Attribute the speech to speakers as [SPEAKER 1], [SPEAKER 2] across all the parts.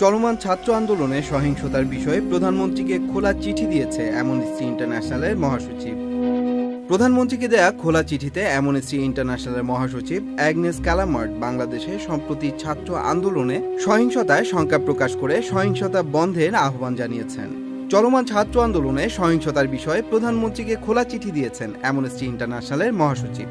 [SPEAKER 1] চলমান ছাত্র আন্দোলনে সহিংসতার বিষয়ে প্রধানমন্ত্রীকে খোলা চিঠি দিয়েছে অ্যামনেস্টি ইন্টারন্যাশনালের মহাসচিব। প্রধানমন্ত্রীকে দেয়া খোলা চিঠিতে অ্যামনেস্টি ইন্টারন্যাশনালের মহাসচিব অ্যাগনেস ক্যালামার্ট বাংলাদেশে সম্প্রতি ছাত্র আন্দোলনে সহিংসতায় শঙ্কা প্রকাশ করে সহিংসতা বন্ধের আহ্বান জানিয়েছেন। চলমান ছাত্র আন্দোলনে সহিংসতার বিষয়ে প্রধানমন্ত্রীকে খোলা চিঠি দিয়েছেন অ্যামনেস্টি ইন্টারন্যাশনালের মহাসচিব।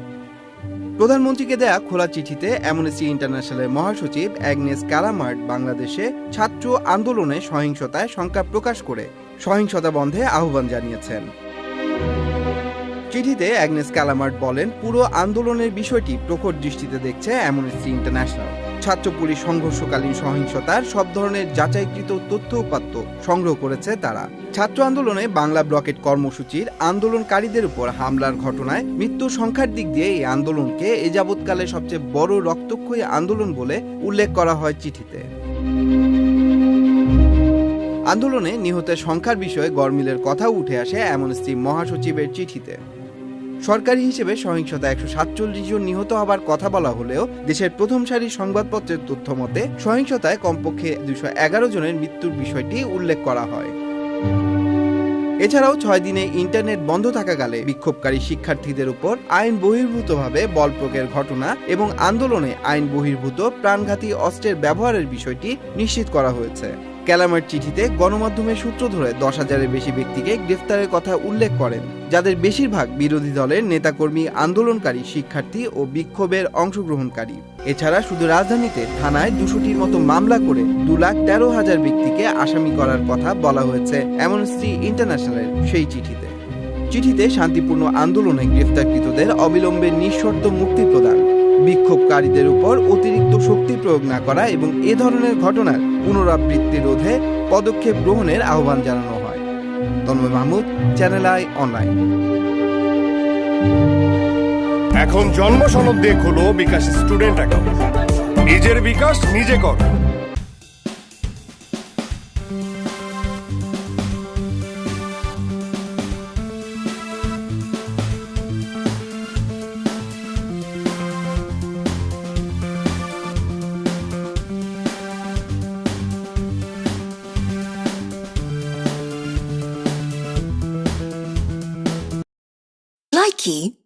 [SPEAKER 1] প্রধানমন্ত্রীকে দেয়া খোলা চিঠিতে অ্যামনেস্টি ইন্টারন্যাশনালের মহাসচিব অ্যাগনেস ক্যালামার্ট বাংলাদেশে ছাত্র আন্দোলনে সহিংসতায় শঙ্কা প্রকাশ করে সহিংসতা বন্ধে আহ্বান জানিয়েছেন। চিঠিতে অ্যাগনেস কালামার্ট বলেন, পুরো আন্দোলনের বিষয়টি প্রখর দৃষ্টিতে দেখছে অ্যামনেস্টি ইন্টারন্যাশনাল। ছাত্র পুলিশ সংঘর্ষকালীন সহিংসতার সব ধরনের যাচাইকৃত তথ্য উপাত্ত সংগ্রহ করেছে তারা। ছাত্র আন্দোলনে বাংলা ব্লকেট কর্মসূচির আন্দোলনকারীদের উপর হামলার ঘটনায় মৃত্যু সংখ্যার দিক দিয়ে এই আন্দোলনকে এ যাবৎকালে সবচেয়ে বড় রক্তক্ষয়ী আন্দোলন বলে উল্লেখ করা হয় চিঠিতে। আন্দোলনে নিহতের সংখ্যার বিষয়ে গরমিলের কথাও উঠে আসে অ্যামনেস্টি মহাসচিবের চিঠিতে। সরকারি হিসেবে সহিংসতা একশো সাতচল্লিশ জন নিহত হবার কথা বলা হলেও দেশের প্রথম সারির সংবাদপত্রের তথ্য মতে, সহিংসতায় কমপক্ষে দুশো এগারো জনের মৃত্যুর বিষয়টি উল্লেখ করা হয়। এছাড়াও ছয় দিনে ইন্টারনেট বন্ধ থাকাকালে বিক্ষোভকারী শিক্ষার্থীদের উপর আইন বহির্ভূতভাবে বল প্রয়োগের ঘটনা এবং আন্দোলনে আইন বহির্ভূত প্রাণঘাতী অস্ত্রের ব্যবহারের বিষয়টি নিশ্চিত করা হয়েছে। ক্যালামার চিঠিতে গণমাধ্যমের সূত্র ধরে দশ হাজারের বেশি ব্যক্তিকে গ্রেফতারের কথা উল্লেখ করেন। যাদের বেশিরভাগ বিরোধী দলের নেতাকর্মী, আন্দোলনকারী, শিক্ষার্থী ও বিক্ষোভের অংশগ্রহণকারী। এছাড়া শুধু রাজধানীতে থানায় দুশোটির মতো মামলা করে দু লাখ তেরো হাজার ব্যক্তিকে আসামি করার কথা বলা হয়েছে এমন অ্যামনেস্টি ইন্টারন্যাশনালের সেই চিঠিতে। চিঠিতে শান্তিপূর্ণ আন্দোলনে গ্রেফতারকৃতদের অবিলম্বে নিঃশর্ত মুক্তি প্রদান। বিক্ষোভকারীদের উপর অতিরিক্ত শক্তি প্রয়োগ না করা এবং এ ধরনের ঘটনার পুনরাবৃত্তি রোধে পদক্ষেপ গ্রহণের আহ্বান জানানো হয়। Tanmoy Mahmud channel I online
[SPEAKER 2] এখন জন্ম সনদ দিয়ে খুলো বিকাশ স্টুডেন্ট অ্যাকাউন্ট। নিজের বিকাশ নিজে কর।
[SPEAKER 3] key